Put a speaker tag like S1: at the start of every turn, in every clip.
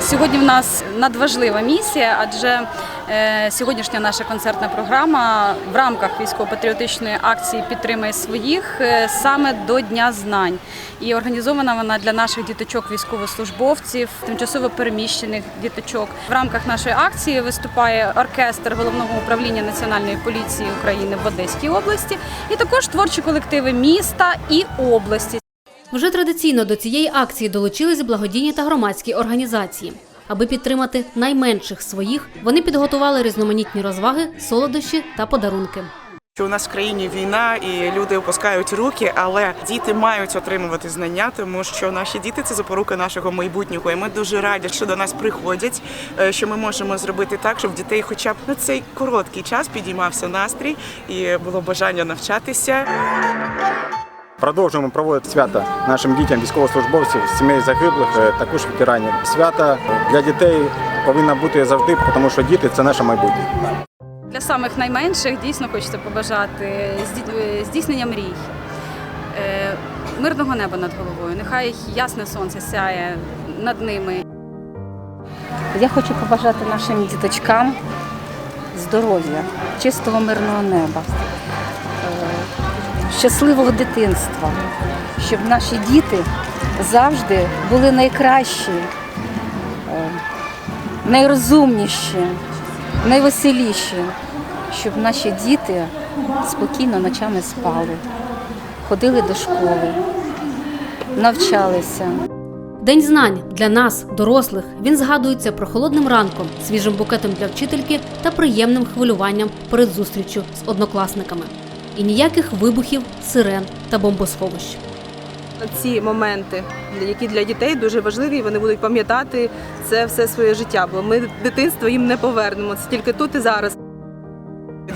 S1: Сьогодні в нас надважлива місія, адже сьогоднішня наша концертна програма в рамках військово-патріотичної акції Підтримай своїх е, саме до Дня знань. І організована вона для наших діточок, військовослужбовців, тимчасово переміщених діточок. В рамках нашої акції виступає оркестр головного управління Національної поліції України в Одеській області, і також творчі колективи міста і області.
S2: Вже традиційно до цієї акції долучились благодійні та громадські організації. Аби підтримати найменших своїх, вони підготували різноманітні розваги, солодощі та подарунки.
S3: У нас в країні війна і люди опускають руки, але діти мають отримувати знання, тому що наші діти це запорука нашого майбутнього. І ми дуже раді, що до нас приходять, е, що ми можемо зробити так, щоб дітей, хоча б на цей короткий час підіймався настрій і було бажання навчатися.
S4: Продовжуємо проводити свято нашим дітям, військовослужбовців, сімей загиблих, е, також ветеранів. Свято для дітей повинно бути завжди, тому що діти це наше майбутнє.
S1: Для самих найменших дійсно хочеться побажати здійснення мрій, е, мирного неба над головою. Нехай ясне сонце сяє над ними.
S5: Я хочу побажати нашим діточкам здоров'я, чистого мирного неба, е, щасливого дитинства, щоб наші діти завжди були найкращі, е, найрозумніші, найвеселіші, щоб наші діти спокійно ночами спали, ходили до школи, навчалися.
S2: День знань для нас, дорослих, він згадується прохолодним ранком, свіжим букетом для вчительки та приємним хвилюванням перед зустрічю з однокласниками. І ніяких вибухів, сирен та бомбосховищ.
S6: ці моменти, які для дітей дуже важливі, і вони будуть пам'ятати це все своє життя, бо ми дитинство їм не повернемо. Це тільки тут і зараз.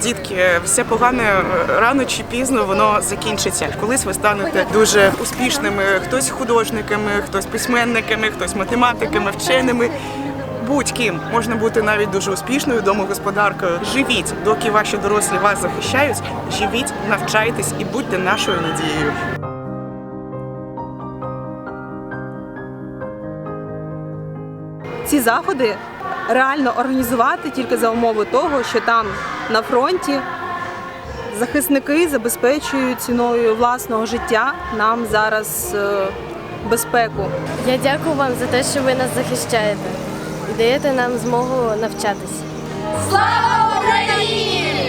S3: Дітки, все погане рано чи пізно воно закінчиться. Колись ви станете дуже успішними, хтось художниками, хтось письменниками, хтось математиками, вченими. Будь-ким можна бути навіть дуже успішною домогосподаркою. Живіть, доки ваші дорослі вас захищають. Живіть, навчайтесь і будьте нашою надією.
S6: Ці заходи реально організувати тільки за умови того, що там на фронті захисники забезпечують ціною власного життя нам зараз е, безпеку.
S7: Я дякую вам за те, що ви нас захищаєте даєте нам змогу навчатися.
S8: Слава Україні!